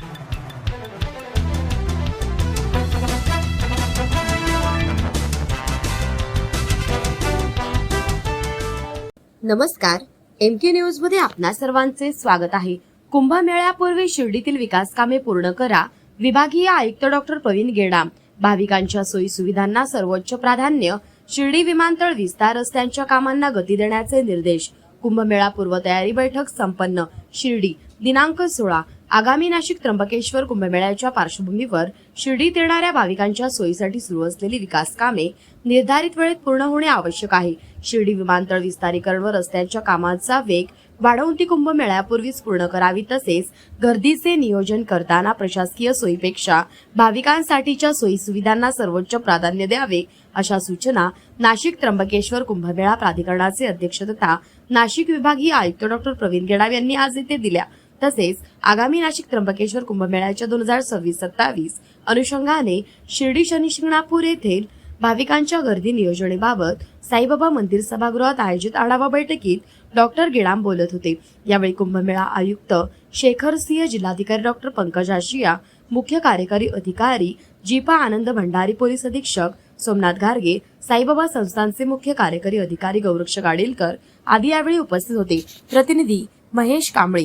नमस्कार एम के न्यूजमध्ये आपणा सर्वांचे स्वागत आहे. कुंभमेळ्यापूर्वी शिर्डीतील विकास कामे पूर्ण करा विभागीय आयुक्त डॉक्टर प्रवीण गेडाम. भाविकांच्या सोयी सुविधांना सर्वोच्च प्राधान्य शिर्डी विमानतळ विस्तार रस्त्यांच्या कामांना गती देण्याचे निर्देश. कुंभमेळा पूर्वतयारी बैठक संपन्न. शिर्डी दिनांक सोळा आगामी नाशिक त्र्यंबकेश्वर कुंभमेळ्याच्या पार्श्वभूमीवर शिर्डीत येणाऱ्या भाविकांच्या सोयीसाठी सुरू असलेली विकास कामे निर्धारित वेळेत पूर्ण होणे आवश्यक आहे. शिर्डी विमानतळ विस्तारीकरण व रस्त्यांच्या कामाचा वेग वाढवून ती कुंभमेळ्यापूर्वीच पूर्ण करावी तसेच गर्दीचे नियोजन करताना प्रशासकीय सोयीपेक्षा भाविकांसाठीच्या सोयी सुविधांना सर्वोच्च प्राधान्य द्यावे अशा सूचना नाशिक त्र्यंबकेश्वर कुंभमेळा प्राधिकरणाचे अध्यक्ष तथा नाशिक विभागीय आयुक्त डॉक्टर प्रवीण गेडाव यांनी आज येथे दिल्या. तसेच आगामी नाशिक त्र्यंबकेश्वर कुंभमेळ्याच्या दोन हजार सव्वीस सत्तावीस अनुषंगाने शिर्डी शनी शिंगणापूर येथील भाविकांच्या गर्दी नियोजनेबाबत साईबाबा मंदिर सभागृहात आयोजित आढावा बैठकीत डॉक्टर गेडाम बोलत होते. यावेळी कुंभमेळा आयुक्त शेखर सिंह जिल्हाधिकारी डॉक्टर पंकज आशिया मुख्य कार्यकारी अधिकारी जीपा आनंद भंडारी पोलीस अधीक्षक सोमनाथ गार्गे साईबाबा संस्थांचे मुख्य कार्यकारी अधिकारी गौरक्ष गाडीलकर आदी यावेळी उपस्थित होते. प्रतिनिधी महेश कांबळे.